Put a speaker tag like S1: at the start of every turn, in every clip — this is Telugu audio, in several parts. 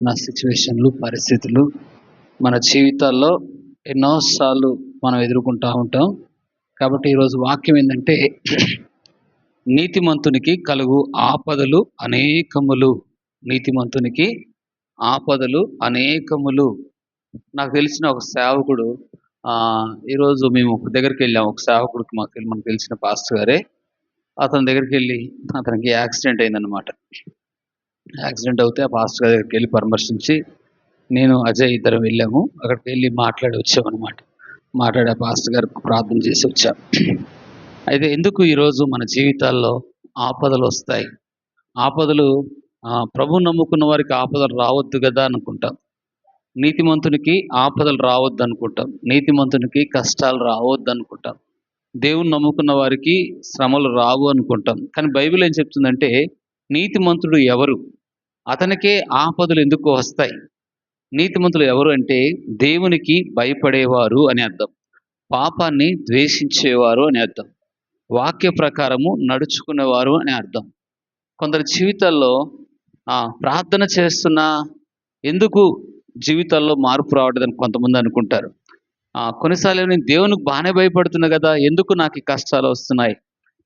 S1: నా సిచ్యువేషన్లు పరిస్థితులు మన జీవితాల్లో ఎన్నోసార్లు మనం ఎదుర్కొంటూ ఉంటాం. కాబట్టి ఈరోజు వాక్యం ఏంటంటే నీతిమంతునికి కలుగు ఆపదలు అనేకములు. నీతిమంతునికి ఆపదలు అనేకములు. నాకు తెలిసిన ఒక సేవకుడు ఈరోజు మేము ఒక దగ్గరికి వెళ్ళాం. ఒక సేవకుడికి మాకు మనకు తెలిసిన పాస్టర్ గారే. అతని దగ్గరికి వెళ్ళి అతనికి యాక్సిడెంట్ అయిందనమాట యాక్సిడెంట్ అవుతే ఆ పాస్టర్ గారి దగ్గరికి వెళ్ళి పరామర్శించి నేను అజయ్ ఇద్దరం వెళ్ళాము. అక్కడికి వెళ్ళి మాట్లాడి వచ్చామన్నమాట మాట్లాడే పాస్టర్ గారికి ప్రార్థన చేసి వచ్చాం. అయితే ఎందుకు ఈరోజు మన జీవితాల్లో ఆపదలు వస్తాయి? ఆపదలు ప్రభు నమ్ముకున్న వారికి ఆపదలు రావద్దు కదా అనుకుంటాం. నీతిమంతునికి ఆపదలు రావద్దు అనుకుంటాం. నీతిమంతునికి కష్టాలు రావద్దు అనుకుంటాం. దేవుని నమ్ముకున్న వారికి శ్రమలు రావు అనుకుంటాం. కానీ బైబిల్ ఏం చెప్తుందంటే నీతిమంతుడు ఎవరు? అతనికే ఆపదలు ఎందుకు వస్తాయి. నీతిమంతులు ఎవరు అంటే దేవునికి భయపడేవారు అని అర్థం. పాపాన్ని ద్వేషించేవారు అని అర్థం. వాక్య ప్రకారము నడుచుకునేవారు అని అర్థం. కొందరి జీవితాల్లో ప్రార్థన చేస్తున్నా ఎందుకు జీవితాల్లో మార్పు రావట్లేదని కొంతమంది అనుకుంటారు. కొన్నిసార్లు నేను దేవునికి బాగానే భయపడుతున్నా కదా ఎందుకు నాకు ఈ కష్టాలు వస్తున్నాయి?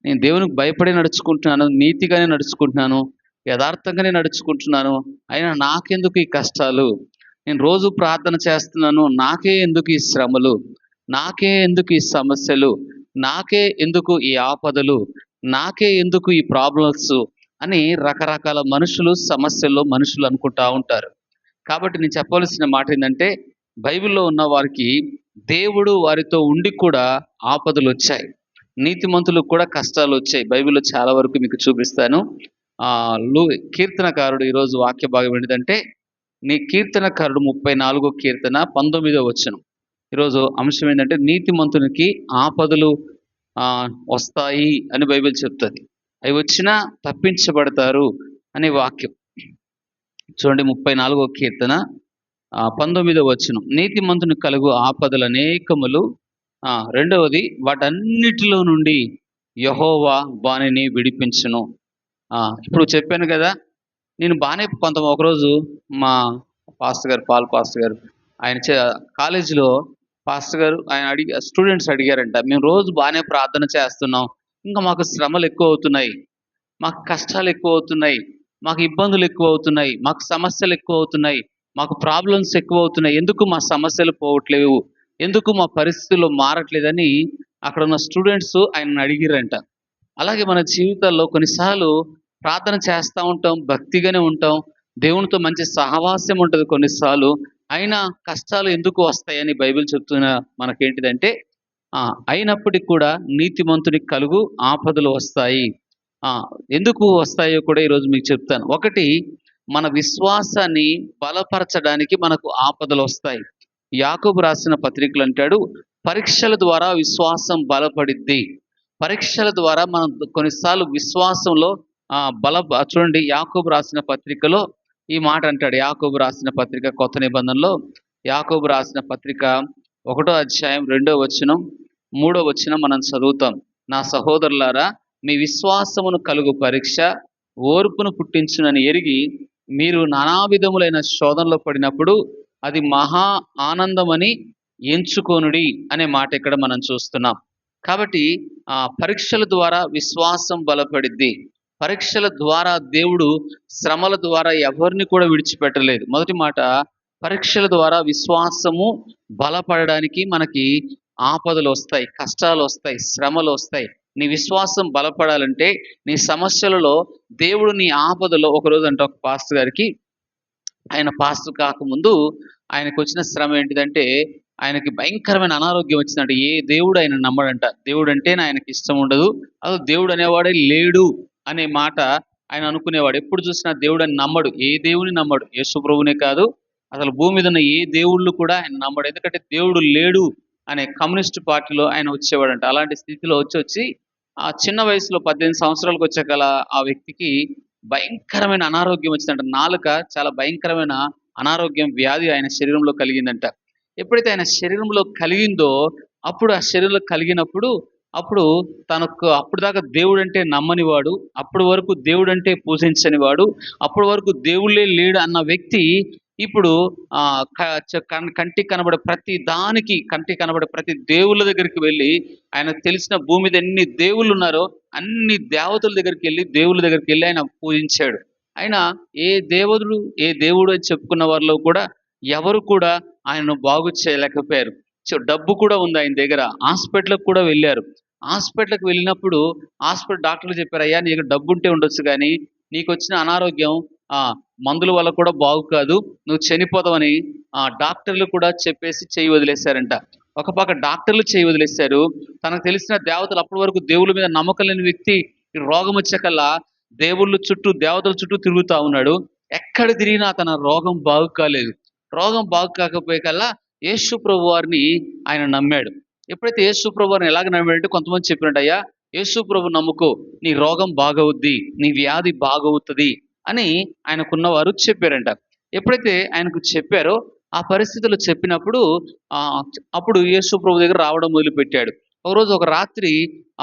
S1: నేను దేవునికి భయపడి నడుచుకుంటున్నాను నీతిగానే నడుచుకుంటున్నాను యథార్థంగానే నడుచుకుంటున్నాను. అయినా నాకెందుకు ఈ కష్టాలు? నేను రోజు ప్రార్థన చేస్తున్నాను. నాకే ఎందుకు ఈ శ్రమలు? నాకే ఎందుకు ఈ సమస్యలు? నాకే ఎందుకు ఈ ఆపదలు? నాకే ఎందుకు ఈ ప్రాబ్లమ్స్? అని రకరకాల మనుషులు సమస్యల్లో మనుషులు అనుకుంటా ఉంటారు. కాబట్టి నేను చెప్పవలసిన మాట ఏంటంటే బైబిల్లో ఉన్న వారికి దేవుడు వారితో ఉండి కూడా ఆపదలు వచ్చాయి. నీతిమంతులకు కూడా కష్టాలు వచ్చాయి. బైబిల్లో చాలా వరకు మీకు చూపిస్తాను. లూ కీర్తనకారుడు ఈరోజు వాక్య భాగం ఏంటంటే నీ కీర్తనకారుడు ముప్పై నాలుగో కీర్తన పంతొమ్మిదో వచ్చను ఈరోజు అంశం ఏంటంటే నీతిమంతునికి ఆపదలు వస్తాయి అని బైబిల్ చెప్తుంది. అవి వచ్చినా తప్పించబడతారు అనే వాక్యం. చూడండి ముప్పై నాలుగో కీర్తన పంతొమ్మిదో వచ్చును నీతిమంతుని కలుగు ఆపదలు అనేకములు. రెండవది వాటన్నిటిలో నుండి యహోవా బాణిని విడిపించును. ఇప్పుడు చెప్పాను కదా నేను బాగానే కొంత ఒకరోజు మా పాస్టర్ గారు పాల్ పాస్టర్ గారు ఆయన చే- కాలేజీలో పాస్టర్ గారు ఆయన అడిగి స్టూడెంట్స్ అడిగారంట మేము రోజు బాగానే ప్రార్థన చేస్తున్నాం ఇంకా మాకు శ్రమలు ఎక్కువ అవుతున్నాయి మాకు కష్టాలు ఎక్కువ అవుతున్నాయి మాకు ఇబ్బందులు ఎక్కువ అవుతున్నాయి మాకు సమస్యలు ఎక్కువ అవుతున్నాయి మాకు ప్రాబ్లమ్స్ ఎక్కువ అవుతున్నాయి ఎందుకు మా సమస్యలు పోవట్లేవు ఎందుకు మా పరిస్థితులు మారట్లేదని అక్కడ ఉన్న స్టూడెంట్స్ ఆయన అడిగిరంట. అలాగే మన జీవితాల్లో కొన్నిసార్లు ప్రార్థన చేస్తూ ఉంటాం భక్తిగానే ఉంటాం. దేవునితో మంచి సహవాస్యం ఉంటుంది కొన్నిసార్లు. అయినా కష్టాలు ఎందుకు వస్తాయని బైబిల్ చెప్తున్న మనకేంటిదంటే అయినప్పటికీ కూడా నీతిమంతునికి కలుగు ఆపదలు వస్తాయి. ఎందుకు వస్తాయో కూడా ఈరోజు మీకు చెప్తాను. ఒకటి మన విశ్వాసాన్ని బలపరచడానికి మనకు ఆపదలు వస్తాయి. యాకూబ్ రాసిన పత్రికలు అంటాడు పరీక్షల ద్వారా విశ్వాసం బలపడిద్ది. పరీక్షల ద్వారా మనం కొన్నిసార్లు విశ్వాసంలో బల చూడండి యాకోబు రాసిన పత్రికలో ఈ మాట అంటాడు. యాకోబు రాసిన పత్రిక కొత్త నిబంధనలో యాకోబు రాసిన పత్రిక ఒకటో అధ్యాయం రెండో వచనం మూడో వచనం మనం చదువుతాం. నా సహోదరులారా మీ విశ్వాసమును కలుగు పరీక్ష ఓర్పును పుట్టించునని ఎరిగి మీరు నానా విధములైన శోధనలో పడినప్పుడు అది మహా ఆనందమని ఎంచుకోనుడి అనే మాట ఇక్కడ మనం చూస్తున్నాం. కాబట్టి ఆ పరీక్షల ద్వారా విశ్వాసం బలపడిద్ది. పరీక్షల ద్వారా దేవుడు శ్రమల ద్వారా ఎవరిని కూడా విడిచిపెట్టలేదు. మొదటి మాట పరీక్షల ద్వారా విశ్వాసము బలపడడానికి మనకి ఆపదలు వస్తాయి కష్టాలు వస్తాయి శ్రమలు వస్తాయి. నీ విశ్వాసం బలపడాలంటే నీ సమస్యలలో దేవుడు నీ ఆపదలో ఒకరోజు అంటే ఒక పాస్టర్ గారికి ఆయన పాస్టర్ కాకముందు ఆయనకు వచ్చిన శ్రమ ఏంటిదంటే ఆయనకి భయంకరమైన అనారోగ్యం వచ్చిందంట. ఏ దేవుడు ఆయన నమ్మడంట. దేవుడు అంటే ఆయనకి ఇష్టం ఉండదు. అసలు దేవుడు అనేవాడే లేడు. అనే మాట ఆయన అనుకునేవాడు. ఎప్పుడు చూసినా దేవుడు అని నమ్మడు. ఏ దేవుని నమ్మడు? యేసు కాదు. అసలు భూమి మీద ఉన్న ఏ దేవుళ్ళు కూడా ఆయన నమ్మడు. ఎందుకంటే దేవుడు లేడు అనే కమ్యూనిస్ట్ పార్టీలో ఆయన వచ్చేవాడంట. అలాంటి స్థితిలో వచ్చి వచ్చి ఆ చిన్న వయసులో పద్దెనిమిది సంవత్సరాలకు వచ్చాకల ఆ వ్యక్తికి భయంకరమైన అనారోగ్యం వచ్చిందంట. నాలుక చాలా భయంకరమైన అనారోగ్యం వ్యాధి ఆయన శరీరంలో కలిగిందంట. ఎప్పుడైతే ఆయన శరీరంలో కలిగిందో అప్పుడు ఆ శరీరంలో కలిగినప్పుడు అప్పుడు తనకు అప్పుడు దాకా దేవుడు అంటే నమ్మని వాడు అప్పటి వరకు దేవుడు అంటే పూజించని వాడు అప్పటి వరకు దేవుళ్ళే లేడు అన్న వ్యక్తి ఇప్పుడు కంటికి కనబడే ప్రతి దానికి కంటికి కనబడే ప్రతి దేవుళ్ళ దగ్గరికి వెళ్ళి ఆయన తెలిసిన భూమి మీద ఎన్ని దేవుళ్ళు ఉన్నారో అన్ని దేవతల దగ్గరికి వెళ్ళి దేవుళ్ళ దగ్గరికి వెళ్ళి ఆయన పూజించాడు. ఆయన ఏ దేవతలు ఏ దేవుడు అని చెప్పుకున్న వారిలో కూడా ఎవరు కూడా ఆయనను బాగు చేయలేకపోయారు. డబ్బు కూడా ఉంది ఆయన దగ్గర హాస్పిటల్కి కూడా వెళ్ళారు. హాస్పిటల్కి వెళ్ళినప్పుడు హాస్పిటల్ డాక్టర్లు చెప్పారు అయ్యా నీకు డబ్బుంటే ఉండొచ్చు కానీ నీకు వచ్చిన అనారోగ్యం ఆ మందుల వల్ల కూడా బాగు కాదు నువ్వు చనిపోతావని ఆ డాక్టర్లు కూడా చెప్పేసి చేయి వదిలేశారంట. ఒక పక్క డాక్టర్లు చేయి వదిలేశారు. తనకు తెలిసిన దేవతలు అప్పటి వరకు దేవుళ్ళ మీద నమ్మకం లేని వ్యక్తి రోగం వచ్చాకల్లా దేవుళ్ళ చుట్టూ దేవతల చుట్టూ తిరుగుతూ ఉన్నాడు. ఎక్కడ తిరిగినా తన రోగం బాగు కాలేదు. రోగం బాగు కాకపోయే కల్లా యేసు ప్రభు వారిని ఆయన నమ్మాడు. ఎప్పుడైతే యేసు ప్రభు ఎలాగ నమ్మాడంటే కొంతమంది చెప్పినట్టయ్యా యేసు ప్రభు నమ్ముకో నీ రోగం బాగవుద్ది నీ వ్యాధి బాగవుతుంది అని ఆయనకున్నవారు చెప్పారంట. ఎప్పుడైతే ఆయనకు చెప్పారో ఆ పరిస్థితులు చెప్పినప్పుడు ఆ, అప్పుడు యేసు ప్రభు దగ్గర రావడం మొదలుపెట్టాడు. ఒకరోజు ఒక రాత్రి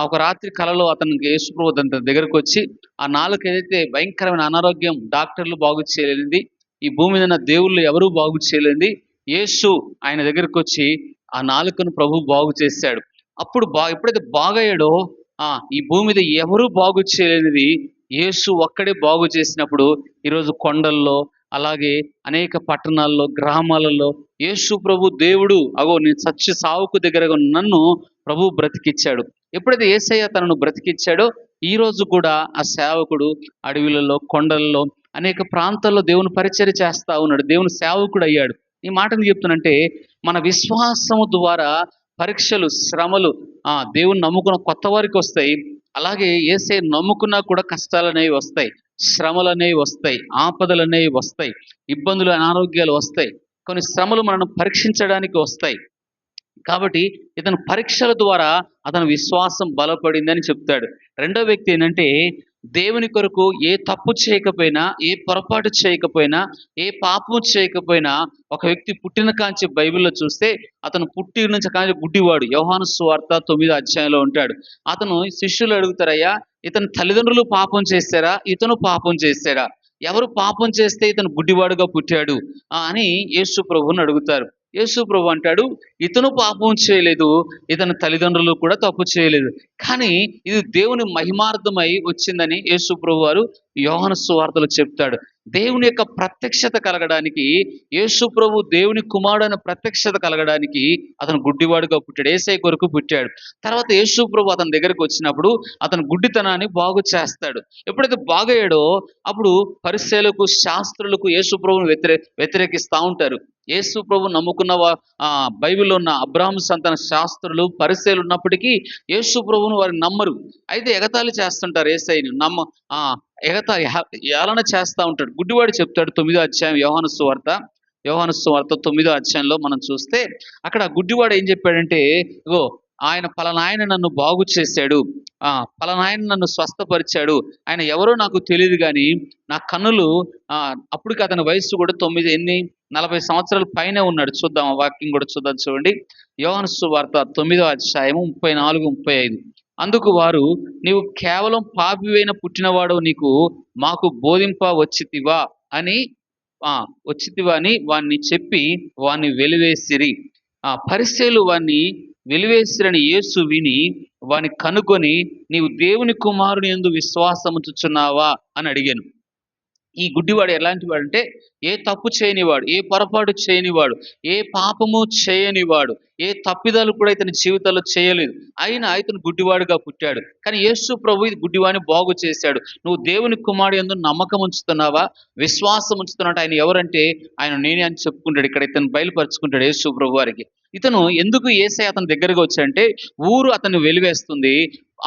S1: ఒక రాత్రి కలలో అతనికి యేసు ప్రభు తన దగ్గరకు వచ్చి ఆ నాలుగు ఏదైతే భయంకరమైన అనారోగ్యం డాక్టర్లు బాగు చేయలేనిది ఈ భూమి మీద దేవుళ్ళు ఎవరూ బాగు చేయలేనిది యేసు ఆయన దగ్గరకు వచ్చి ఆ నాలుకను ప్రభు బాగు చేశాడు. అప్పుడు బా ఎప్పుడైతే బాగయ్యాడో ఆ ఈ భూమి మీద ఎవరూ బాగు చేయలేనిది యేసు ఒక్కడే బాగు చేసినప్పుడు ఈరోజు కొండల్లో అలాగే అనేక పట్టణాల్లో గ్రామాలలో యేసు ప్రభు దేవుడు అగో నేను సత్య సావుకు దగ్గరగా నన్ను ప్రభు బ్రతికిచ్చాడు. ఎప్పుడైతే ఏసయ్య తనను బ్రతికిచ్చాడో ఈ రోజు కూడా ఆ సేవకుడు అడవులలో కొండల్లో అనేక ప్రాంతాల్లో దేవుని పరిచయం చేస్తా ఉన్నాడు. దేవుని సేవకుడు అయ్యాడు. ఈ మాటను చెప్తున్నంటే మన విశ్వాసము ద్వారా పరీక్షలు శ్రమలు ఆ దేవుని నమ్ముకున్న కొత్త వారికి వస్తాయి. అలాగే ఏసే నమ్ముకున్నా కూడా కష్టాలు అనేవి వస్తాయి. శ్రమలు అనేవి వస్తాయి. ఆపదలు అనేవి వస్తాయి. ఇబ్బందులు అనారోగ్యాలు వస్తాయి. కొన్ని శ్రమలు మనను పరీక్షించడానికి వస్తాయి. కాబట్టి ఇతను పరీక్షల ద్వారా అతని విశ్వాసం బలపడిందని చెప్తాడు. రెండో వ్యక్తి ఏంటంటే దేవుని కొరకు ఏ తప్పు చేయకపోయినా ఏ పొరపాటు చేయకపోయినా ఏ పాపము చేయకపోయినా ఒక వ్యక్తి పుట్టిన కాంచి బైబిల్లో చూస్తే అతను పుట్టి నుంచి కాంచి గుడ్డివాడు. యోహాను సువార్త తొమ్మిదో అధ్యాయంలో ఉంటాడు. అతను శిష్యులు అడుగుతారయ్యా ఇతని తల్లిదండ్రులు పాపం చేస్తారా? ఇతను పాపం చేశాడా ఎవరు పాపం చేస్తే ఇతను గుడ్డివాడుగా పుట్టాడు? అని యేసు ప్రభువుని అడుగుతారు. యేసు ప్రభు అంటాడు ఇతను పాపం చేయలేదు ఇతని తల్లిదండ్రులు కూడా తప్పు చేయలేదు. కానీ ఇది దేవుని మహిమార్థమై వచ్చిందని యేసు ప్రభు వారు యోహన సువార్తలు చెప్తాడు. దేవుని యొక్క ప్రత్యక్షత కలగడానికి యేసు ప్రభు దేవుని కుమారుడు అనే ప్రత్యక్షత కలగడానికి అతను గుడ్డివాడుగా పుట్టాడు. ఏసై కొరకు పుట్టాడు. తర్వాత యేసు ప్రభు అతని దగ్గరికి వచ్చినప్పుడు అతను గుడ్డితనాన్ని బాగు చేస్తాడు. ఎప్పుడైతే బాగయ్యాడో అప్పుడు పరిశీలకు శాస్త్రులకు యేసు ప్రభువును వ్యతిరే వ్యతిరేకిస్తూ ఉంటారు. యేసు ప్రభు నమ్ముకున్న ఆ బైబిల్లో ఉన్న అబ్రాహం సంతాన శాస్త్రులు పరిశీలు ఉన్నప్పటికీ యేసు ప్రభువును వారు నమ్మరు. అయితే ఎగతాళి చేస్తుంటారు ఏసైని. నమ్మ ఆ ఎగత ఏలన చేస్తూ ఉంటాడు. గుడ్డివాడు చెప్తాడు తొమ్మిదో అధ్యాయం యోహాను సువార్త యోహాను సువార్త తొమ్మిదో అధ్యాయంలో మనం చూస్తే అక్కడ గుడ్డివాడు ఏం చెప్పాడంటే ఇగో ఆయన పలనాయన నన్ను బాగు చేశాడు. ఆ పలనాయన నన్ను స్వస్థపరిచాడు. ఆయన ఎవరో నాకు తెలియదు కానీ నా కన్నులు ఆ అప్పటికి అతని వయస్సు కూడా తొమ్మిది ఎన్ని? నలభై సంవత్సరాల పైనే ఉన్నాడు. చూద్దాం వాకింగ్ వాక్యం కూడా చూద్దాం చూడండి. యోహాను సువార్త తొమ్మిదో అధ్యాయం ముప్పై నాలుగు ముప్పై ఐదు. అందుకు వారు నీవు కేవలం పాపివైన పుట్టినవాడు నీకు మాకు బోధింప వచ్చితివా అని ఆ వచ్చితివా అని వాణ్ణి చెప్పి వాణ్ణి వెలివేసిరి. ఆ పరిశీలు వాణ్ణి వెలివేసిరని యేసు విని వాని కనుకొని నీవు దేవుని కుమారుని ఎందు విశ్వాసముచుచున్నావా? అని అడిగాను. ఈ గుడ్డివాడు ఎలాంటి వాడు అంటే ఏ తప్పు చేయనివాడు ఏ పొరపాటు చేయనివాడు ఏ పాపము చేయనివాడు ఏ తప్పిదాలు కూడా ఇతని జీవితంలో చేయలేదు. అయినా ఇతను గుడ్డివాడుగా పుట్టాడు. కానీ యేసు ప్రభు గుడ్డివాడిని బాగు చేశాడు. నువ్వు దేవుని కుమారుడు ఎందు నమ్మకం ఉంచుతున్నావా? విశ్వాసం ఉంచుతున్నట్టు ఆయన ఎవరంటే? ఆయన నేనే అని చెప్పుకుంటాడు. ఇక్కడ ఇతను బయలుపరుచుకుంటాడు యేసు ప్రభు వారికి. ఇతను ఎందుకు ఏసై అతని దగ్గరగా వచ్చాడంటే ఊరు అతన్ని వెలివేస్తుంది.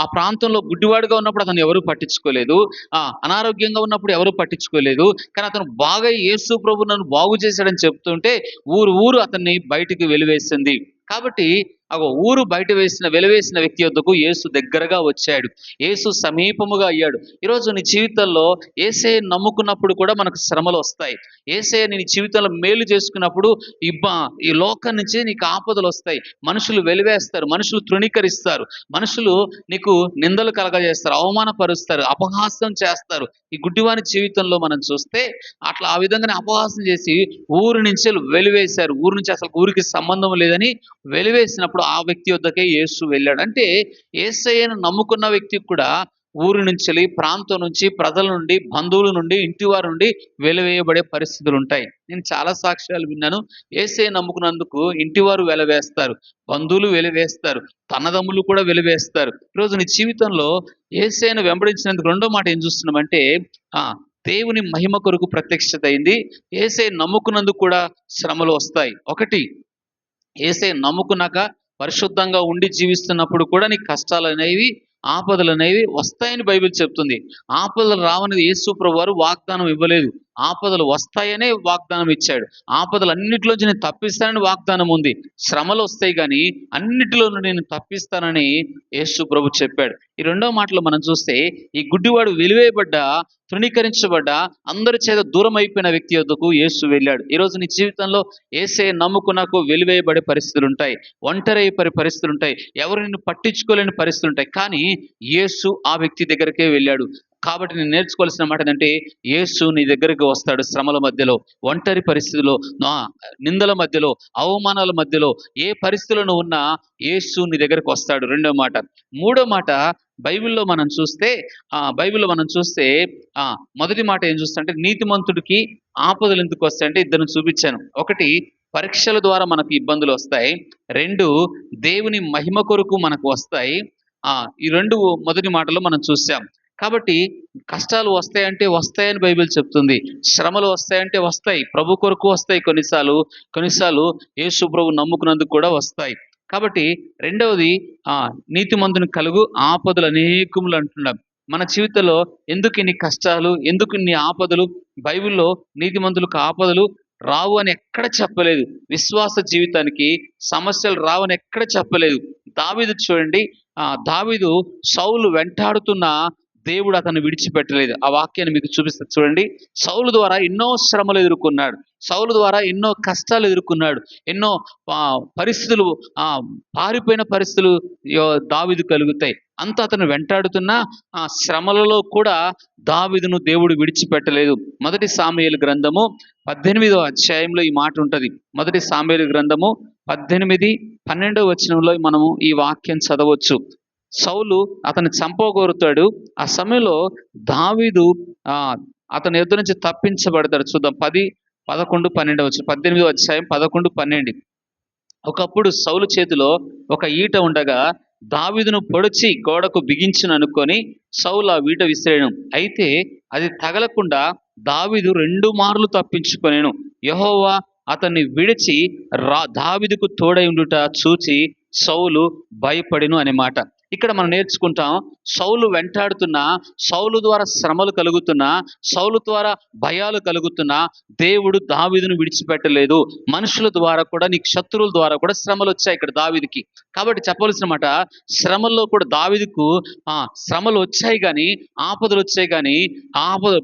S1: ఆ ప్రాంతంలో గుడ్డివాడుగా ఉన్నప్పుడు అతను ఎవరు పట్టించుకోలేదు. ఆ అనారోగ్యంగా ఉన్నప్పుడు ఎవరు పట్టించుకోలేదు. కానీ అతను బాగా యేసు ప్రభు నన్ను బాగు చేశాడని చెప్తుంటే ఊరు ఊరు అతన్ని బయటికి వెలివేసింది. కాబట్టి ఒక ఊరు బయట వేసిన వెలివేసిన వ్యక్తి వద్దకు యేసు దగ్గరగా వచ్చాడు. యేసు సమీపముగా అయ్యాడు. ఈరోజు నీ జీవితంలో ఏసే నమ్ముకున్నప్పుడు కూడా మనకు శ్రమలు వస్తాయి. ఏసే నీ జీవితంలో మేలు చేసుకున్నప్పుడు ఇబ్బ ఈ లోకం నుంచి నీకు ఆపదలు వస్తాయి. మనుషులు వెలివేస్తారు మనుషులు తృణీకరిస్తారు మనుషులు నీకు నిందలు కలగజేస్తారు అవమానపరుస్తారు అపహాసం చేస్తారు. ఈ గుడ్డివాని జీవితంలో మనం చూస్తే అట్లా ఆ విధంగానే అపహాసం చేసి ఊరు నుంచి వెలివేశారు. ఊరు నుంచి అసలు ఊరికి సంబంధం లేదని వెలివేసినప్పుడు ఆ వ్యక్తి వద్దకే యేసు వెళ్ళాడు. అంటే ఏసయ్యను నమ్ముకున్న వ్యక్తి కూడా ఊరి నుంచి వెళ్ళి, ప్రాంతం నుంచి ప్రజల నుండి బంధువుల నుండి ఇంటి వారి నుండి వెలవేయబడే పరిస్థితులు ఉంటాయి. నేను చాలా సాక్ష్యాలు విన్నాను. ఏసే నమ్ముకున్నందుకు ఇంటి వారు వెలవేస్తారు బంధువులు వెలివేస్తారు తన్నదమ్ములు కూడా వెలివేస్తారు. ఈరోజు నీ జీవితంలో ఏసేను వెంబడించినందుకు రెండో మాట ఏం చూస్తున్నామంటే ఆ దేవుని మహిమ కొరకు ప్రత్యక్షత అయింది. ఏసే నమ్ముకున్నందుకు కూడా శ్రమలు వస్తాయి. ఒకటి ఏసే నమ్ముకున్నాక పరిశుద్ధంగా ఉండి జీవిస్తున్నప్పుడు కూడా నీకు కష్టాలు అనేవి ఆపదలు అనేవి వస్తాయని బైబిల్ చెప్తుంది. ఆపదలు రావని యేసు ప్రభు వారు వాగ్దానం ఇవ్వలేదు. ఆపదలు వస్తాయనే వాగ్దానం ఇచ్చాడు. ఆపదలు అన్నిటిలోంచి నేను తప్పిస్తానని వాగ్దానం ఉంది. శ్రమలు వస్తాయి కానీ అన్నిటిలో నేను తప్పిస్తానని యేసు ప్రభు చెప్పాడు. ఈ రెండో మాటలో మనం చూస్తే ఈ గుడ్డివాడు వెలివేయబడ్డ తృణీకరించబడ్డ అందరి చేత దూరం అయిపోయిన వ్యక్తి వద్దకు యేసు వెళ్ళాడు. ఈరోజు నీ జీవితంలో ఏసే నమ్ముకున్నకు వెలివేయబడే పరిస్థితులు ఉంటాయి ఒంటరి అయిపోయే పరిస్థితులు ఉంటాయి ఎవరు నిన్ను పట్టించుకోలేని పరిస్థితులు ఉంటాయి కానీ యేసు ఆ వ్యక్తి దగ్గరకే వెళ్ళాడు. కాబట్టి నేను నేర్చుకోవాల్సిన మాట ఏంటంటే యేసు నీ దగ్గరికి వస్తాడు శ్రమల మధ్యలో ఒంటరి పరిస్థితిలో నా నిందల మధ్యలో అవమానాల మధ్యలో ఏ పరిస్థితిలో నువ్వు ఉన్నా యేసు నీ దగ్గరికి వస్తాడు. రెండో మాట. మూడో మాట బైబిల్లో మనం చూస్తే ఆ బైబిల్లో మనం చూస్తే ఆ మొదటి మాట ఏం చూస్తుంటే నీతిమంతుడికి ఆపదలు ఎందుకు వస్తాయంటే ఇద్దరిని చూపించాను. ఒకటి పరీక్షల ద్వారా మనకు ఇబ్బందులు వస్తాయి. రెండు దేవుని మహిమ కొరకు మనకు వస్తాయి. ఆ ఈ రెండు మొదటి మాటలో మనం చూసాం కాబట్టి కష్టాలు వస్తాయంటే వస్తాయని బైబిల్ చెప్తుంది. శ్రమలు వస్తాయంటే వస్తాయి. ప్రభు కొరకు వస్తాయి కొన్నిసార్లు. కొన్నిసార్లు యేసు ప్రభు నమ్ముకున్నందుకు కూడా వస్తాయి. కాబట్టి రెండవది ఆ నీతిమంతుని కలుగు ఆపదలు అనేకములు అంటున్నాం. మన జీవితంలో ఎందుకు ఇన్ని కష్టాలు? ఎందుకు ఇన్ని ఆపదలు? బైబిల్లో నీతిమంతులకు ఆపదలు రావు అని ఎక్కడ చెప్పలేదు. విశ్వాస జీవితానికి సమస్యలు రావని ఎక్కడ చెప్పలేదు. దావీదు చూడండి ఆ దావీదు సౌలు వెంటాడుతున్న దేవుడు అతను విడిచిపెట్టలేదు. ఆ వాక్యాన్ని మీకు చూపిస్తా. చూడండి. సౌలు ద్వారా ఎన్నో శ్రమలు ఎదుర్కొన్నాడు. సౌలు ద్వారా ఎన్నో కష్టాలు ఎదుర్కొన్నాడు. ఎన్నో పరిస్థితులు ఆ పారిపోయిన పరిస్థితులు దావిదు కలుగుతాయి. అంత అతను వెంటాడుతున్న ఆ శ్రమలలో కూడా దావిదును దేవుడు విడిచిపెట్టలేదు. మొదటి సామేలు గ్రంథము పద్దెనిమిదో అధ్యాయంలో ఈ మాట ఉంటుంది. మొదటి సామేలు గ్రంథము పద్దెనిమిది పన్నెండవ వచనంలో మనము ఈ వాక్యం చదవచ్చు. సౌలు అతన్ని చంపగోరుతాడు. ఆ సమయంలో దావీదు అతని ఎదురు నుంచి తప్పించబడతాడు. చూద్దాం. పది పదకొండు పన్నెండు వచ్చి పద్దెనిమిదో అధ్యాయం పదకొండు పన్నెండు. ఒకప్పుడు సౌలు చేతిలో ఒక ఈట ఉండగా దావీదును పొడిచి గోడకు బిగించును అనుకొని సౌలు ఆ ఈట విసిరేయను అయితే అది తగలకుండా దావీదు రెండు మార్లు తప్పించుకొనేను. యహోవా అతన్ని విడిచి రా దావిదుకు తోడై ఉండుట చూచి సౌలు భయపడిను అనే మాట. ఇక్కడ మనం నేర్చుకుంటాం సౌలు వెంటాడుతున్నా సౌలు ద్వారా శ్రమలు కలుగుతున్నా సౌలు ద్వారా భయాలు కలుగుతున్నా దేవుడు దావీదును విడిచిపెట్టలేదు. మనుషుల ద్వారా కూడా నీకు శత్రువుల ద్వారా కూడా శ్రమలు వచ్చాయి ఇక్కడ దావిదికి. కాబట్టి చెప్పవలసిన మాట శ్రమల్లో కూడా దావీదుకు ఆ శ్రమలు వచ్చాయి కానీ ఆపదలు వచ్చాయి కానీ ఆపద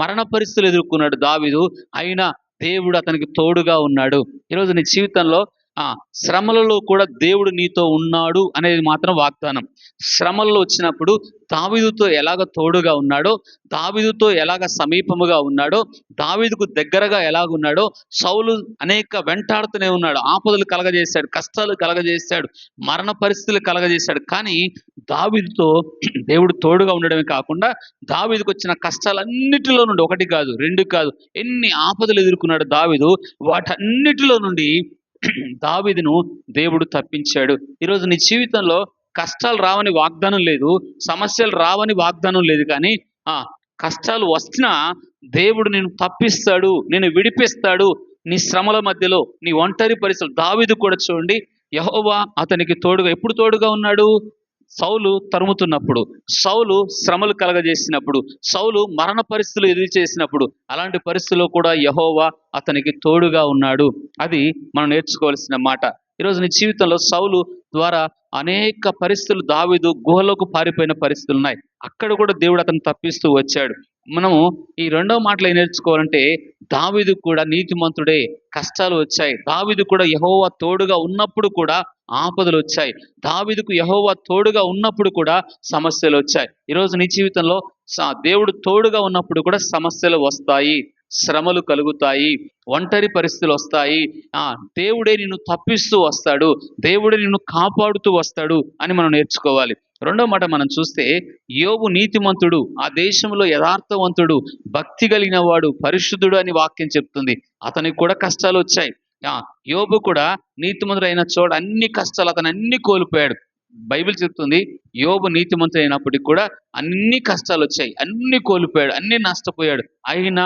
S1: మరణ పరిస్థితులు ఎదుర్కొన్నాడు దావీదు. అయినా దేవుడు అతనికి తోడుగా ఉన్నాడు. ఈరోజు నీ జీవితంలో శ్రమలలో కూడా దేవుడు నీతో ఉన్నాడు అనేది మాత్రం వాగ్దానం. శ్రమల్లో వచ్చినప్పుడు దావిదుతో ఎలాగ తోడుగా ఉన్నాడో దావిదుతో ఎలాగ సమీపముగా ఉన్నాడో దావిదుకు దగ్గరగా ఎలాగున్నాడో సౌలు అనేక వెంటాడుతూనే ఉన్నాడు. ఆపదలు కలగజేశాడు కష్టాలు కలగజేశాడు మరణ పరిస్థితులు కలగజేశాడు. కానీ దావిదుతో దేవుడు తోడుగా ఉండడమే కాకుండా దావిదుకు వచ్చిన కష్టాలన్నిటిలో నుండి ఒకటి కాదు రెండు కాదు ఎన్ని ఆపదలు ఎదుర్కొన్నాడు దావిదు వాటన్నిటిలో నుండి దావీదును దేవుడు తప్పించాడు. ఈరోజు నీ జీవితంలో కష్టాలు రావని వాగ్దానం లేదు సమస్యలు రావని వాగ్దానం లేదు కానీ ఆ కష్టాలు వస్తున్నా దేవుడు నేను తప్పిస్తాడు నేను విడిపిస్తాడు. నీ శ్రమల మధ్యలో నీ ఒంటరి పరిస్థితులు దావీదు కూడా చూడండి యహోవా అతనికి తోడుగా ఎప్పుడు తోడుగా ఉన్నాడు? సౌలు తరుముతున్నప్పుడు సౌలు శ్రమలు కలగజేసినప్పుడు సౌలు మరణ పరిస్థితులు ఎదురు చేసినప్పుడు అలాంటి పరిస్థితుల్లో కూడా యహోవా అతనికి తోడుగా ఉన్నాడు. అది మనం నేర్చుకోవాల్సిన మాట. ఈరోజు నీ జీవితంలో సౌలు ద్వారా అనేక పరిస్థితులు దావీదు గుహలోకి పారిపోయిన పరిస్థితులు ఉన్నాయి. అక్కడ కూడా దేవుడు అతను తప్పిస్తూ వచ్చాడు. మనము ఈ రెండవ మాటలు ఏం నేర్చుకోవాలంటే దావిదు కూడా నీతిమంతుడే కష్టాలు వచ్చాయి. దావిదు కూడా యహోవా తోడుగా ఉన్నప్పుడు కూడా ఆపదలు వచ్చాయి. దావిదుకు యహోవా తోడుగా ఉన్నప్పుడు కూడా సమస్యలు వచ్చాయి. ఈరోజు నీ జీవితంలో స- దేవుడు తోడుగా ఉన్నప్పుడు కూడా సమస్యలు వస్తాయి. శ్రమలు కలుగుతాయి ఒంటరి పరిస్థితులు వస్తాయి. ఆ దేవుడే నిన్ను తప్పిస్తూ వస్తాడు దేవుడే నిన్ను కాపాడుతూ వస్తాడు అని మనం నేర్చుకోవాలి. రెండో మాట మనం చూస్తే యోగు నీతిమంతుడు ఆ దేశంలో యథార్థవంతుడు భక్తి కలిగిన వాడు పరిశుద్ధుడు అని వాక్యం చెప్తుంది. అతనికి కూడా కష్టాలు వచ్చాయి. ఆ యోబు కూడా నీతిమంతుడు అయిన చోట అన్ని కష్టాలు అతను అన్ని కోల్పోయాడు. బైబిల్ చెప్తుంది యోబు నీతిమంతుడు అయినప్పటికీ కూడా అన్ని కష్టాలు వచ్చాయి అన్ని కోల్పోయాడు అన్ని నష్టపోయాడు. అయినా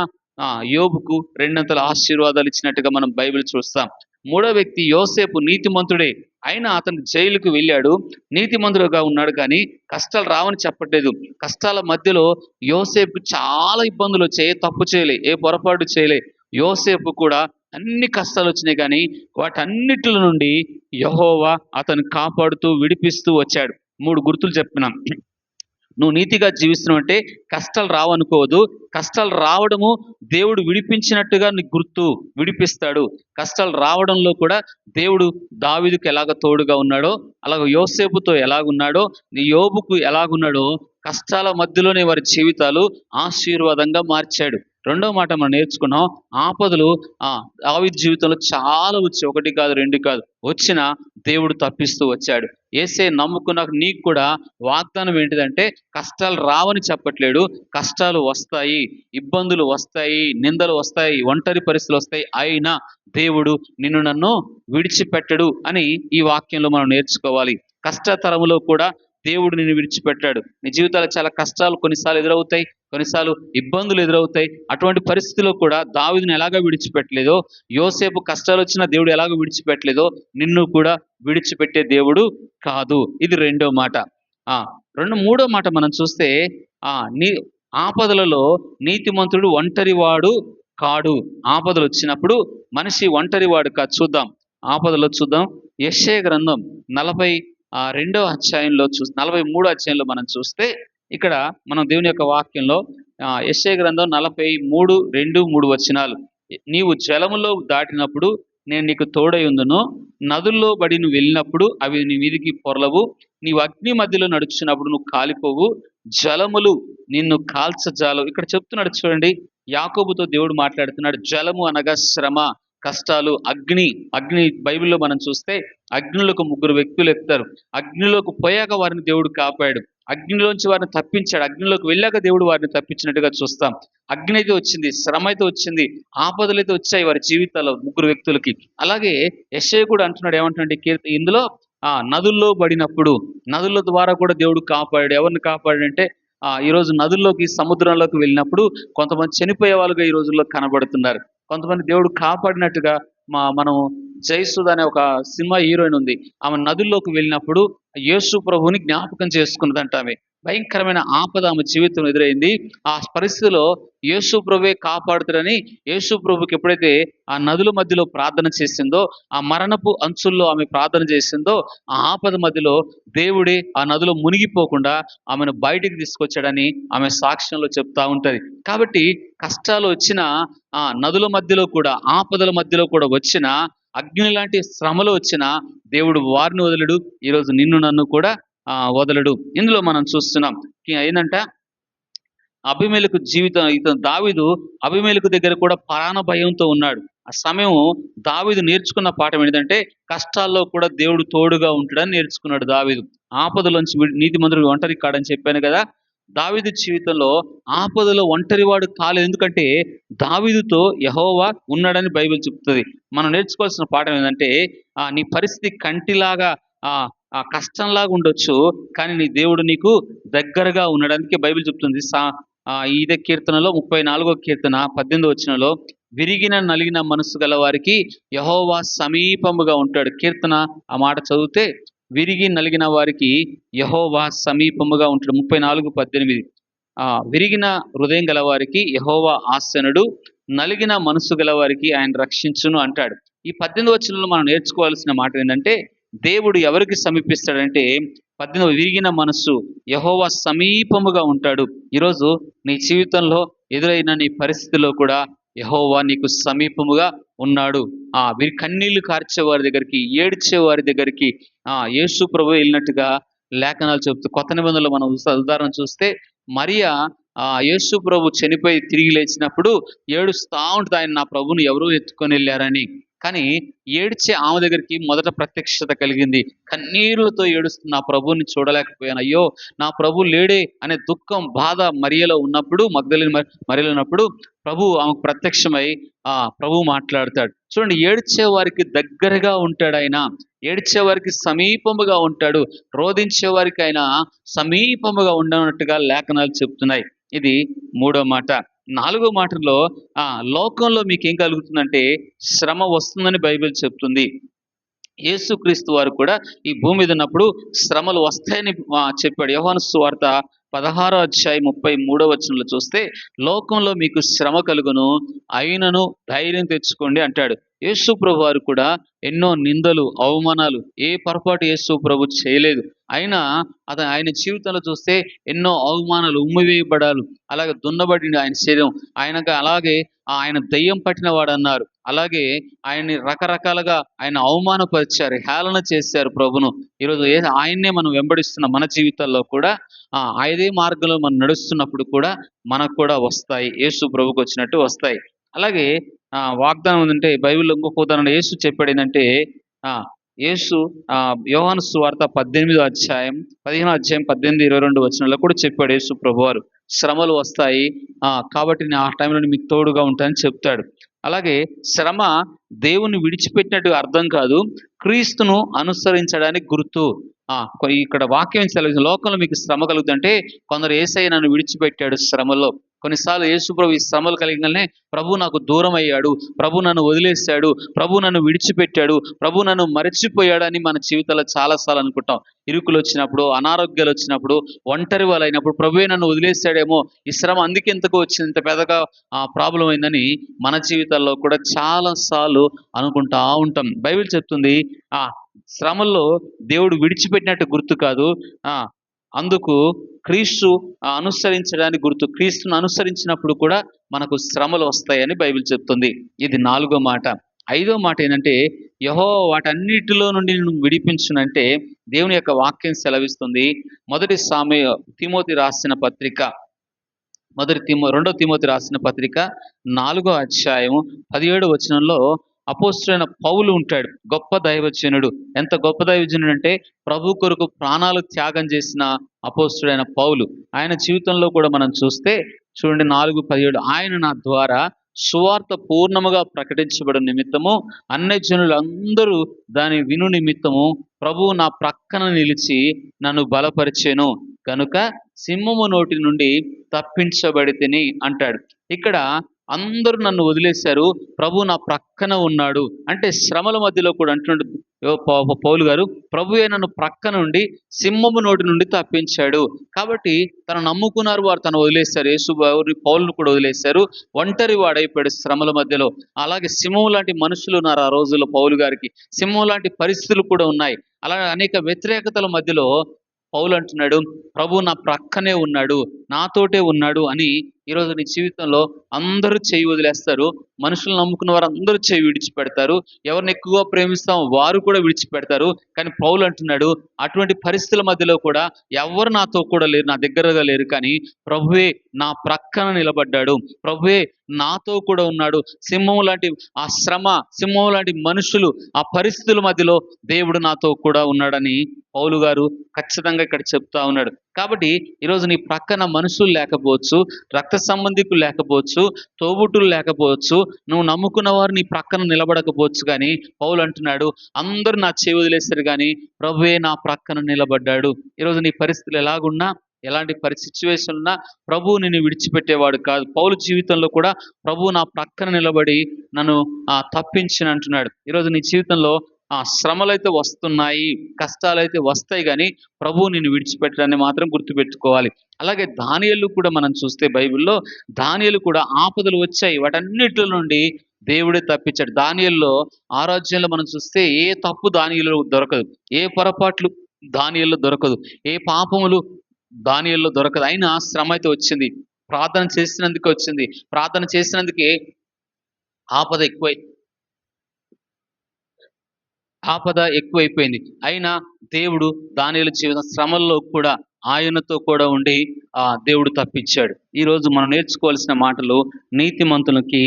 S1: యోబుకు రెండంతల ఆశీర్వాదాలు ఇచ్చినట్టుగా మనం బైబిల్ చూస్తాం. మూడో వ్యక్తి యోసేపు నీతిమంతుడే. అయినా అతను జైలుకు వెళ్ళాడు. నీతిమంతుడుగా ఉన్నాడు కానీ కష్టాలు రావని చెప్పట్లేదు. కష్టాల మధ్యలో యోసేపు చాలా ఇబ్బందులు వచ్చాయి. ఏ తప్పు చేయలే. ఏ పొరపాటు చేయలే. యోసేపు కూడా అన్ని కష్టాలు వచ్చినాయి కానీ వాటన్నిటి నుండి యహోవా అతను కాపాడుతూ విడిపిస్తూ వచ్చాడు. మూడు గుర్తులు చెప్పినాం. నువ్వు నీతిగా జీవిస్తున్నావు అంటే కష్టాలు రావనుకోవద్దు. కష్టాలు రావడము దేవుడు విడిపించినట్టుగా నీకు గుర్తు విడిపిస్తాడు. కష్టాలు రావడంలో కూడా దేవుడు దావిదుకు ఎలాగ తోడుగా ఉన్నాడో అలాగ యోసేపుతో ఎలాగున్నాడో నీ యోబుకు ఎలాగున్నాడో కష్టాల మధ్యలోనే వారి జీవితాలు ఆశీర్వాదంగా మార్చాడు. రెండో మాట మనం నేర్చుకున్నాం ఆపదలు ఆ జీవితంలో చాలా వచ్చి ఒకటి కాదు రెండు కాదు. వచ్చిన దేవుడు తప్పిస్తూ వచ్చాడు. ఏసే నమ్ముకున్న నీకు కూడా వాగ్దానం ఏంటిదంటే కష్టాలు రావని చెప్పట్లేడు. కష్టాలు వస్తాయి ఇబ్బందులు వస్తాయి నిందలు వస్తాయి ఒంటరి పరిస్థితులు వస్తాయి. అయినా దేవుడు నిన్ను నన్ను విడిచిపెట్టడు అని ఈ వాక్యంలో మనం నేర్చుకోవాలి. కష్టతరములో కూడా దేవుడు నిన్ను విడిచిపెట్టాడు. నీ జీవితాల్లో చాలా కష్టాలు కొన్నిసార్లు ఎదురవుతాయి కొన్నిసార్లు ఇబ్బందులు ఎదురవుతాయి. అటువంటి పరిస్థితిలో కూడా దావీదుని ఎలాగ విడిచిపెట్టలేదో యోసేపు కష్టాలు వచ్చినా దేవుడు ఎలాగ విడిచిపెట్టలేదో నిన్ను కూడా విడిచిపెట్టే దేవుడు కాదు. ఇది రెండో మాట. ఆ రెండు మూడో మాట మనం చూస్తే ఆ నీ ఆపదలలో నీతిమంతుడు ఒంటరివాడు కాడు. ఆపదలు వచ్చినప్పుడు మనిషి ఒంటరివాడు కాదు. చూద్దాం. ఆపదలు చూద్దాం. యశ్య గ్రంథం నలభై ఆ రెండో అధ్యాయంలో చూ నలభై మూడో అధ్యాయంలో మనం చూస్తే ఇక్కడ మనం దేవుని యొక్క వాక్యంలో ఎస్ఏ గ్రంథం నలభై మూడు రెండు మూడు వచనాలు. నీవు జలములో దాటినప్పుడు నేను నీకు తోడై ఉందును నదుల్లో బడి నువ్వు వెళ్ళినప్పుడు అవి నీ మీదికి పొరలవు నీవు అగ్ని మధ్యలో నడుచున్నప్పుడు నువ్వు కాలిపోవు జలములు నిన్ను కాల్చజాలవు. ఇక్కడ చెప్తున్నాడు చూడండి యాకోబుతో దేవుడు మాట్లాడుతున్నాడు జలము అనగా శ్రమ. కష్టాలు అగ్ని అగ్ని బైబిల్లో మనం చూస్తే అగ్నిలోకి ముగ్గురు వ్యక్తులు ఎక్కుతారు. అగ్నిలోకి పోయాక వారిని దేవుడు కాపాడు. అగ్నిలోంచి వారిని తప్పించాడు. అగ్నిలోకి వెళ్ళాక దేవుడు వారిని తప్పించినట్టుగా చూస్తాం. అగ్ని అయితే వచ్చింది శ్రమ అయితే వచ్చింది ఆపదలు అయితే వచ్చాయి వారి జీవితాల్లో ముగ్గురు వ్యక్తులకి. అలాగే యశ్ఐ కూడా అంటున్నాడు ఏమంటున్నాడు కీర్తి ఇందులో ఆ నదుల్లో పడినప్పుడు నదుల ద్వారా కూడా దేవుడు కాపాడాడు. ఎవరిని కాపాడంటే ఆ నదుల్లోకి సముద్రంలోకి వెళ్ళినప్పుడు కొంతమంది చనిపోయే వాళ్ళుగా ఈ రోజుల్లో కనబడుతున్నారు. కొంతమంది దేవుడు కాపాడినట్టుగా మా మనం జయసుధ అనే ఒక సినిమా హీరోయిన్ ఉంది. ఆమె నదుల్లోకి వెళ్ళినప్పుడు యేసు ప్రభువుని జ్ఞాపకం చేసుకున్నదంట ఆమె. భయంకరమైన ఆపద ఆమె జీవితం ఎదురైంది. ఆ పరిస్థితిలో యేసు ప్రభువే కాపాడుతారని యేసు ప్రభుకి ఎప్పుడైతే ఆ నదుల మధ్యలో ప్రార్థన చేసిందో ఆ మరణపు అంచుల్లో ఆమె ప్రార్థన చేసిందో ఆ ఆపద మధ్యలో దేవుడే ఆ నదిలో మునిగిపోకుండా ఆమెను బయటికి తీసుకొచ్చాడని ఆమె సాక్ష్యంలో చెప్తా ఉంటది. కాబట్టి కష్టాలు వచ్చిన ఆ నదుల మధ్యలో కూడా ఆపదల మధ్యలో కూడా వచ్చిన అగ్ని లాంటి శ్రమలు వచ్చిన దేవుడు వారిని వదలడు. ఈరోజు నిన్ను నన్ను కూడా వదలడు. ఇందులో మనం చూస్తున్నాం ఏంటంట అభిమేలకు జీవితం ఇతను దావిదు అభిమేలకు దగ్గర కూడా ప్రాణ భయంతో ఉన్నాడు. ఆ సమయం దావిదు నేర్చుకున్న పాఠం ఏంటంటే కష్టాల్లో కూడా దేవుడు తోడుగా ఉంటాడని నేర్చుకున్నాడు దావిదు. ఆపదలోంచి నీతి మంత్రుడు ఒంటరి కాడని చెప్పాను కదా. దావిదు జీవితంలో ఆపదలో ఒంటరివాడు కాలేదు. ఎందుకంటే దావిదుతో యహోవా ఉన్నాడని బైబిల్ చెప్తుంది. మనం నేర్చుకోవాల్సిన పాఠం ఏంటంటే ఆ నీ పరిస్థితి కంటిలాగా ఆ కష్టంలాగా ఉండొచ్చు కానీ నీ దేవుడు నీకు దగ్గరగా ఉండడానికి బైబిల్ చెప్తుంది. సా ఇదే కీర్తనలో ముప్పై నాలుగో కీర్తన పద్దెనిమిది వచ్చినలో విరిగిన నలిగిన మనసు గల వారికి యహోవా సమీపముగా ఉంటాడు. కీర్తన ఆ మాట చదివితే విరిగి నలిగిన వారికి యహోవా సమీపముగా ఉంటాడు. ముప్పై నాలుగు పద్దెనిమిది. ఆ విరిగిన హృదయం గల వారికి యహోవా ఆసనుడు నలిగిన మనసు గల వారికి ఆయన రక్షించును అంటాడు. ఈ పద్దెనిమిది వచనంలో మనం నేర్చుకోవాల్సిన మాట ఏంటంటే దేవుడు ఎవరికి సమీపిస్తాడంటే పద్దెనిమిది విరిగిన మనస్సు యహోవా సమీపముగా ఉంటాడు. ఈరోజు నీ జీవితంలో ఎదురైన నీ పరిస్థితిలో కూడా యహోవా నీకు సమీపముగా ఉన్నాడు. ఆ వీరి కన్నీళ్ళు కార్చే వారి దగ్గరికి ఏడ్చే వారి దగ్గరికి ఆ యేసు ప్రభు వెళ్ళినట్టుగా లేఖనాలు చెబుతూ కొత్త నిబంధనలు మనం ఉదాహరణ చూస్తే మరియా ఆ యేసు ప్రభు చనిపోయి తిరిగి లేచినప్పుడు ఏడుస్తా ఉంటుంది ఆయన నా ప్రభుని ఎవరో ఎత్తుకొని వెళ్ళారని. కానీ ఏడ్చే ఆమె దగ్గరికి మొదట ప్రత్యక్షత కలిగింది. కన్నీరులతో ఏడుస్తున్న నా ప్రభుని చూడలేకపోయాను. అయ్యో నా ప్రభు లేడే అనే దుఃఖం బాధ మరియలో ఉన్నప్పుడు మగ్ధలిని మరియలో ఉన్నప్పుడు ప్రభు ఆమెకు ప్రత్యక్షమై ఆ ప్రభు మాట్లాడతాడు. చూడండి ఏడ్చే వారికి దగ్గరగా ఉంటాడు ఆయన. ఏడ్చే వారికి సమీపముగా ఉంటాడు. రోధించే వారికి ఆయన సమీపముగా ఉండనట్టుగా లేఖనాలు చెప్తున్నాయి. ఇది మూడో మాట. నాలుగో మాటలో ఆ లోకంలో మీకు ఏం కలుగుతుందంటే శ్రమ వస్తుందని బైబిల్ చెప్తుంది. యేసుక్రీస్తు వారు కూడా ఈ భూమి మీద ఉన్నప్పుడు శ్రమలు వస్తాయని చెప్పాడు. యోహాను సువార్త పదహారో అధ్యాయ ముప్పై మూడో వచనంలో చూస్తే లోకంలో మీకు శ్రమ కలుగును అయినను ధైర్యం తెచ్చుకోండి అంటాడు. యేసు ప్రభు వారు కూడా ఎన్నో నిందలు అవమానాలు ఏ పొరపాటు యేసు ప్రభు చేయలేదు. అయినా అతను ఆయన జీవితంలో చూస్తే ఎన్నో అవమానాలు ఉమ్మివేయబడాలు అలాగే దున్నబడింది ఆయన శరీరం. ఆయనగా అలాగే ఆయన దయ్యం పట్టిన వాడు అన్నారు. అలాగే ఆయన్ని రకరకాలుగా ఆయన అవమానపరిచారు హేళన చేశారు ప్రభును. ఈరోజు ఏ ఆయన్నే మనం వెంబడిస్తున్న మన జీవితాల్లో కూడా ఆ ఐదే మార్గంలో మనం నడుస్తున్నప్పుడు కూడా మనకు కూడా వస్తాయి. యేసు ప్రభుకు వచ్చినట్టు వస్తాయి. అలాగే ఆ వాగ్దానం ఏంటంటే బైబిల్లో ఇంకొక ఉదాహరణ యేసు చెప్పాడు ఏంటంటే ఆ యేసు ఆ యోహాను సువార్త పద్దెనిమిదో అధ్యాయం పదిహేనో అధ్యాయం పద్దెనిమిది ఇరవై రెండు వచనంలో కూడా చెప్పాడు యేసు ప్రభువారు. శ్రమలు వస్తాయి. కాబట్టి నేను ఆ టైంలో మీకు తోడుగా ఉంటానని చెప్తాడు. అలాగే శ్రమ దేవుని విడిచిపెట్టినట్టు అర్థం కాదు. క్రీస్తును అనుసరించడానికి గుర్తు. ఇక్కడ వాక్యం సెలవు లోకంలో మీకు శ్రమ కలుగుతుంటే కొందరు ఏసయ్య నన్ను విడిచిపెట్టాడు శ్రమలో. కొన్నిసార్లు యేసుప్రభు ఈ శ్రమలు కలిగిననే ప్రభు నాకు దూరం అయ్యాడు ప్రభు నన్ను వదిలేశాడు ప్రభు నన్ను విడిచిపెట్టాడు ప్రభు నన్ను మరచిపోయాడు అని మన జీవితంలో చాలాసార్లు అనుకుంటాం. ఇరుకులు వచ్చినప్పుడు అనారోగ్యాలు వచ్చినప్పుడు ఒంటరి వాళ్ళు అయినప్పుడు ప్రభువే నన్ను వదిలేశాడేమో ఈ శ్రమ అందుకే ఇంతకు వచ్చింది ఇంత పెద్దగా ఆ ప్రాబ్లం అయిందని మన జీవితాల్లో కూడా చాలా సార్లు అనుకుంటా ఉంటాం. బైబిల్ చెప్తుంది ఆ శ్రమల్లో దేవుడు విడిచిపెట్టినట్టు గుర్తు కాదు ఆ అందుకు క్రీస్తు అనుసరించడానికి గుర్తు క్రీస్తును అనుసరించినప్పుడు కూడా మనకు శ్రమలు వస్తాయని బైబిల్ చెప్తుంది. ఇది నాలుగో మాట. ఐదో మాట ఏంటంటే యహో వాటన్నిటిలో నుండి నువ్వు విడిపించునంటే దేవుని యొక్క వాక్యం సెలవిస్తుంది. మొదటి సామె తిమోతి రాసిన పత్రిక మొదటి తిమో రెండో తిమోతి రాసిన పత్రిక నాలుగో అధ్యాయం పదిహేడు వచనంలో అపోస్తుడైన పౌలు ఉంటాడు. గొప్ప దైవజనుడు. ఎంత గొప్ప దైవజనుడు అంటే ప్రభు కొరకు ప్రాణాలు త్యాగం చేసిన అపోస్తుడైన పౌలు. ఆయన జీవితంలో కూడా మనం చూస్తే చూడండి నాలుగు పదిహేడు. ఆయన నా ద్వారా సువార్త పూర్ణముగా ప్రకటించబడిన నిమిత్తము అన్యజనులందరూ దాని విను నిమిత్తము ప్రభువు నా ప్రక్కన నిలిచి నన్ను బలపరిచేను. కనుక సింహము నోటి నుండి తప్పించబడి తిని అంటాడు. ఇక్కడ అందరూ నన్ను వదిలేశారు. ప్రభు నా ప్రక్కన ఉన్నాడు. అంటే శ్రమల మధ్యలో కూడా అంటున్నాడు పౌ- పౌలు గారు ప్రభువే నన్ను ప్రక్క నుండి సింహము నోటి నుండి తప్పించాడు. కాబట్టి తను నమ్ముకున్నారు వారు తను వదిలేశారు. యేసు పౌలను కూడా వదిలేశారు. ఒంటరి వాడైపోయాడు శ్రమల మధ్యలో. అలాగే సింహం లాంటి మనుషులు ఉన్నారు ఆ రోజుల్లో పౌలు గారికి. సింహం లాంటి పరిస్థితులు కూడా ఉన్నాయి. అలాగే అనేక వ్యతిరేకతల మధ్యలో పౌలు అంటున్నాడు ప్రభు నా ప్రక్కనే ఉన్నాడు. నాతోటే ఉన్నాడు అని ఈరోజు నీ జీవితంలో అందరూ చేయి వదిలేస్తారు. మనుషులు నమ్ముకున్న వారు అందరూ చేయి విడిచిపెడతారు. ఎవరిని ఎక్కువగా ప్రేమిస్తాం వారు కూడా విడిచిపెడతారు. కానీ పౌలు అంటున్నాడు అటువంటి పరిస్థితుల మధ్యలో కూడా ఎవరు నాతో కూడా లేరు నా దగ్గరగా లేరు. కానీ ప్రభువే నా ప్రక్కన నిలబడ్డాడు. ప్రభువే నాతో కూడా ఉన్నాడు. సింహం లాంటి ఆ శ్రమ సింహం లాంటి మనుషులు ఆ పరిస్థితుల మధ్యలో దేవుడు నాతో కూడా ఉన్నాడని పౌలు గారు ఖచ్చితంగా ఇక్కడ చెప్తా ఉన్నాడు. కాబట్టి ఈరోజు నీ ప్రక్కన మనుషులు లేకపోవచ్చు రక్త సంబంధికులు లేకపోవచ్చు తోబుట్టులు లేకపోవచ్చు నువ్వు నమ్ముకున్న వారు నీ ప్రక్కన నిలబడకపోవచ్చు కానీ పౌలు అంటున్నాడు అందరూ నా చేయి వదిలేస్తారు కానీ ప్రభువే నా ప్రక్కన నిలబడ్డాడు. ఈరోజు నీ పరిస్థితులు ఎలాగున్నా ఎలాంటి పరి సిచ్యువేషన్ ఉన్నా ప్రభువు నిన్ను విడిచిపెట్టేవాడు కాదు. పౌలు జీవితంలో కూడా ప్రభువు నా ప్రక్కన నిలబడి నన్ను తప్పించిన అంటున్నాడు. ఈరోజు నీ జీవితంలో ఆ శ్రమలైతే వస్తున్నాయి కష్టాలైతే వస్తాయి కానీ ప్రభువు నిన్ను విడిచిపెట్టడాన్ని మాత్రం గుర్తుపెట్టుకోవాలి. అలాగే ధాన్యాలు కూడా మనం చూస్తే బైబిల్లో ధాన్యాలు కూడా ఆపదలు వచ్చాయి. వాటన్నిటి నుండి దేవుడే తప్పించాడు. ధాన్యాల్లో ఆరాధ్యంలో మనం చూస్తే ఏ తప్పు ధాన్యాలు దొరకదు. ఏ పొరపాట్లు ధాన్యాల్లో దొరకదు. ఏ పాపములు ధాన్యాల్లో దొరకదు. అయినా శ్రమ అయితే వచ్చింది. ప్రార్థన చేసినందుకే వచ్చింది. ప్రార్థన చేసినందుకే ఆపద ఎక్కువై ఆపద ఎక్కువైపోయింది. అయినా దేవుడు దానిల జీవిత శ్రమల్లో కూడా ఆయనతో కూడా ఉండి ఆ దేవుడు తప్పించాడు. ఈరోజు మనం నేర్చుకోవాల్సిన మాటలు నీతిమంతులకి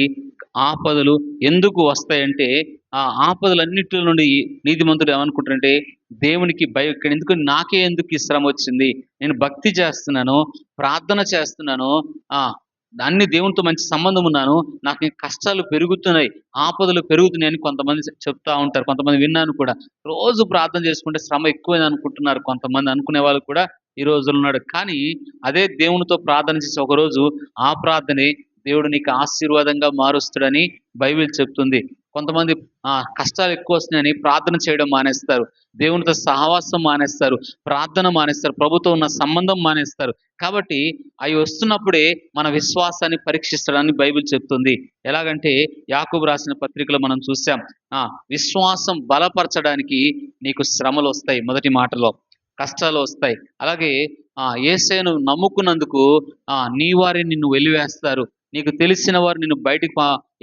S1: ఆపదలు ఎందుకు వస్తాయంటే ఆ ఆపదలన్నిటి నుండి నీతిమంతుడు ఏమనుకుంటారంటే దేవునికి భయ ఎందుకు నాకే ఎందుకు ఈ శ్రమ వచ్చింది? నేను భక్తి చేస్తున్నాను ప్రార్థన చేస్తున్నాను ఆ అన్ని దేవునితో మంచి సంబంధం ఉన్నాను. నాకు కష్టాలు పెరుగుతున్నాయి ఆపదలు పెరుగుతున్నాయని కొంతమంది చెప్తా ఉంటారు. కొంతమంది విన్నాను కూడా. రోజు ప్రార్థన చేసుకుంటే శ్రమ ఎక్కువైంది అనుకుంటున్నారు కొంతమంది అనుకునే వాళ్ళు కూడా ఈ రోజులు ఉన్నాడు. కానీ అదే దేవునితో ప్రార్థన చేసి ఒకరోజు ఆ ప్రార్థనే దేవుడు నీకు ఆశీర్వాదంగా మారుస్తాడని బైబిల్ చెప్తుంది. కొంతమంది కష్టాలు ఎక్కువ వస్తున్నాయని ప్రార్థన చేయడం మానేస్తారు. దేవునితో సహవాసం మానేస్తారు. ప్రార్థన మానేస్తారు. ప్రభుత్వం ఉన్న సంబంధం మానేస్తారు. కాబట్టి అవి వస్తున్నప్పుడే మన విశ్వాసాన్ని పరీక్షిస్తాడని బైబిల్ చెప్తుంది. ఎలాగంటే యాకూబు రాసిన పత్రికలో మనం చూసాం విశ్వాసం బలపరచడానికి నీకు శ్రమలు వస్తాయి మొదటి మాటలో. కష్టాలు వస్తాయి. అలాగే ఏసైను నమ్ముకున్నందుకు నీ వారిని నిన్ను వెలివేస్తారు. నీకు తెలిసిన వారు నిన్ను బయటికి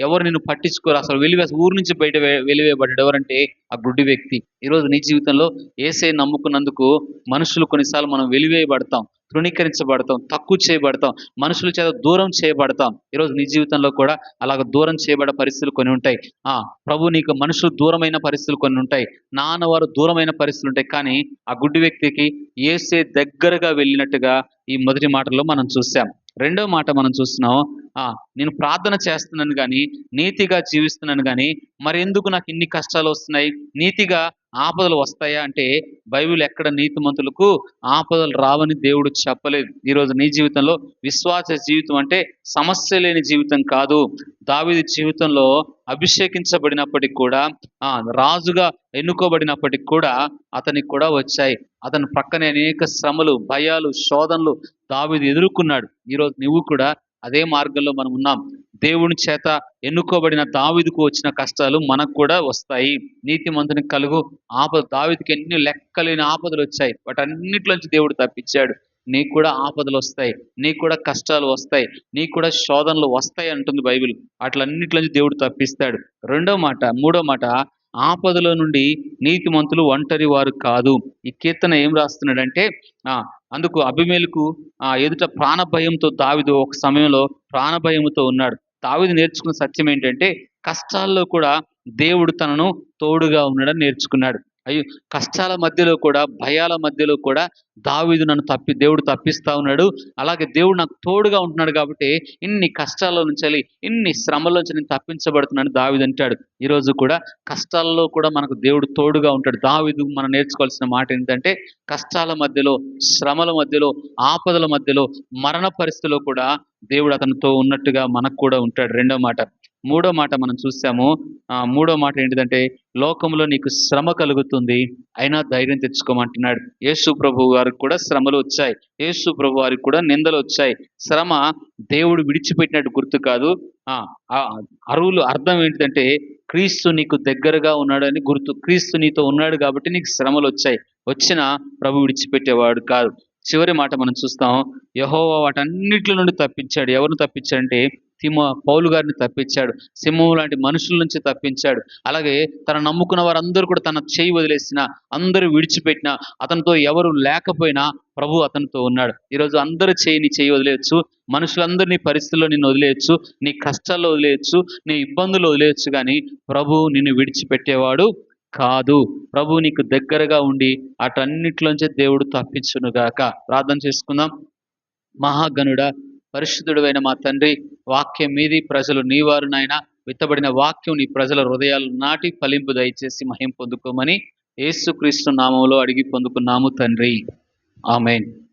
S1: ఎవరు నిన్ను పట్టించుకోరు. అసలు వెలివేసి ఊరు నుంచి బయట వెలివేయబడ్డాడు ఎవరంటే ఆ గుడ్డి వ్యక్తి. ఈరోజు నీ జీవితంలో ఏసే నమ్ముకున్నందుకు మనుషులు కొన్నిసార్లు మనం వెలివేయబడతాం తృణీకరించబడతాం తక్కువ చేయబడతాం మనుషుల చేత దూరం చేయబడతాం. ఈరోజు నీ జీవితంలో కూడా అలాగ దూరం చేయబడే పరిస్థితులు కొన్ని ఉంటాయి. ఆ ప్రభు నీకు మనుషులు దూరమైన పరిస్థితులు కొన్ని ఉంటాయి. నాన్నవారు దూరమైన పరిస్థితులు ఉంటాయి. కానీ ఆ గుడ్డి వ్యక్తికి ఏసే దగ్గరగా వెళ్ళినట్టుగా ఈ మొదటి మాటల్లో మనం చూసాం. రెండో మాట మనం చూస్తున్నాం నేను ప్రార్థన చేస్తున్నాను కానీ నీతిగా జీవిస్తున్నాను కానీ మరెందుకు నాకు ఇన్ని కష్టాలు వస్తున్నాయి? నీతిగా ఆపదలు వస్తాయా అంటే బైబిల్ ఎక్కడ నీతిమంతులకు ఆపదలు రావని దేవుడు చెప్పలేదు. ఈరోజు నీ జీవితంలో విశ్వాస జీవితం అంటే సమస్య లేని జీవితం కాదు. దావిది జీవితంలో అభిషేకించబడినప్పటికి కూడా ఆ రాజుగా ఎన్నుకోబడినప్పటికి కూడా అతనికి కూడా వచ్చాయి. అతని ప్రక్కనే అనేక శ్రమలు భయాలు శోధనలు దావిది ఎదుర్కొన్నాడు. ఈరోజు నువ్వు కూడా అదే మార్గంలో మనం ఉన్నాం. దేవుని చేత ఎన్నుకోబడిన దావిదికు వచ్చిన కష్టాలు మనకు కూడా వస్తాయి. నీతి మంతుని కలుగు ఆపద దావిదికి ఎన్ని లెక్కలేని ఆపదలు వచ్చాయి. వాటన్నిటిలోంచి దేవుడు తప్పించాడు. నీకు కూడా ఆపదలు వస్తాయి. నీకు కూడా కష్టాలు వస్తాయి. నీకు కూడా శోధనలు వస్తాయి అంటుంది బైబిల్. అట్లన్నిట్లోంచి దేవుడు తప్పిస్తాడు. రెండో మాట మూడో మాట ఆపదలో నుండి నీతిమంతులు ఒంటరి వారు కాదు. ఈ కీర్తన ఏం రాస్తున్నాడంటే అందుకు అభిమేలుకు ఆ ఎదుట ప్రాణభయంతో దావిదు ఒక సమయంలో ప్రాణభయంతో ఉన్నాడు. దావిది నేర్చుకున్న సత్యం ఏంటంటే కష్టాల్లో కూడా దేవుడు తనను తోడుగా ఉండడం నేర్చుకున్నాడు. అయ్యో కష్టాల మధ్యలో కూడా భయాల మధ్యలో కూడా దావిదు నన్ను తప్పి దేవుడు తప్పిస్తా ఉన్నాడు. అలాగే దేవుడు నాకు తోడుగా ఉంటున్నాడు కాబట్టి ఇన్ని కష్టాల్లో నుంచి ఇన్ని శ్రమల నుంచి నేను తప్పించబడుతున్నాను దావిదు అంటాడు. ఈరోజు కూడా కష్టాల్లో కూడా మనకు దేవుడు తోడుగా ఉంటాడు. దావిదు మనం నేర్చుకోవాల్సిన మాట ఏంటంటే కష్టాల మధ్యలో శ్రమల మధ్యలో ఆపదల మధ్యలో మరణ పరిస్థితిలో కూడా దేవుడు అతనితో ఉన్నట్టుగా మనకు కూడా ఉంటాడు. రెండో మాట మూడో మాట మనం చూసాము. మూడో మాట ఏంటిదంటే లోకంలో నీకు శ్రమ కలుగుతుంది అయినా ధైర్యం తెచ్చుకోమంటున్నాడు. యేసు ప్రభు వారికి కూడా శ్రమలు వచ్చాయి. యేసు ప్రభు వారికి కూడా నిందలు వచ్చాయి. శ్రమ దేవుడు విడిచిపెట్టినట్టు గుర్తు కాదు. అరువులు అర్థం ఏంటిదంటే క్రీస్తు నీకు దగ్గరగా ఉన్నాడని గుర్తు క్రీస్తు నీతో ఉన్నాడు కాబట్టి నీకు శ్రమలు వచ్చాయి. వచ్చిన ప్రభు విడిచిపెట్టేవాడు కాదు. చివరి మాట మనం చూస్తాం. యహోవా వాటన్నిటి నుండి తప్పించాడు. ఎవరిని తప్పించాడంటే తిమో పౌలు గారిని తప్పించాడు. సింహం లాంటి మనుషుల నుంచి తప్పించాడు. అలాగే తన నమ్ముకున్న వారందరూ కూడా తన చేయి వదిలేసిన అందరూ విడిచిపెట్టిన అతనితో ఎవరు లేకపోయినా ప్రభు అతనితో ఉన్నాడు. ఈరోజు అందరూ చేయి నీ చేయి వదిలేయచ్చు. మనుషులందరూ నీ పరిస్థితుల్లో నిన్ను వదిలేయచ్చు. నీ కష్టాల్లో వదిలేయచ్చు. నీ ఇబ్బందులు వదిలేయచ్చు కానీ ప్రభు నిన్ను విడిచిపెట్టేవాడు కాదు. ప్రభు నీకు దగ్గరగా ఉండి అటన్నిట్లోంచి దేవుడు తప్పించునుగాక. ప్రార్థన చేసుకుందాం. మహాగనుడ పరిశుద్ధుడైన మా తండ్రి వాక్యం మీది ప్రజలు నీవారునైనా విత్తబడిన వాక్యం నీ ప్రజల హృదయాలు నాటి ఫలింపు దయచేసి మహిం పొందుకోమని యేసుక్రీస్తు నామంలో అడిగి పొందుకున్నాము తండ్రి. ఆమెన్.